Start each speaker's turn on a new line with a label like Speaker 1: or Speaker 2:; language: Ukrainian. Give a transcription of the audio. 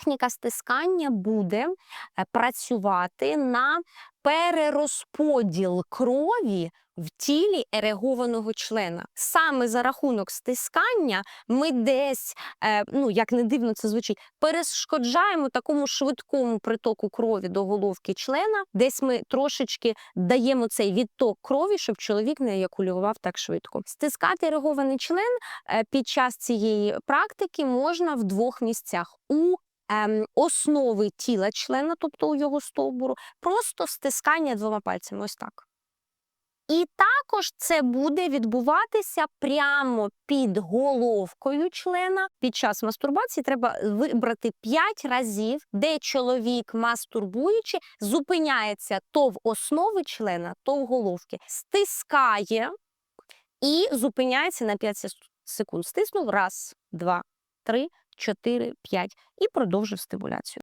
Speaker 1: техніка стискання буде е, працювати на перерозподіл крові в тілі ерегованого члена. Саме за рахунок стискання ми десь, е, ну як не дивно це звучить, перешкоджаємо такому швидкому притоку крові до головки члена. Десь ми трошечки даємо цей відток крові, щоб чоловік не еякулював так швидко. Стискати ерегований член е, під час цієї практики можна в двох місцях. У основи тіла члена, тобто у його стовбуру, просто стискання двома пальцями. Ось так. І також це буде відбуватися прямо під головкою члена. Під час мастурбації треба вибрати 5 разів, де чоловік, мастурбуючи, зупиняється то в основи члена, то в головки, стискає і зупиняється на 5 секунд. Стиснув раз, два, три, чотири, п'ять і продовжив стимуляцію.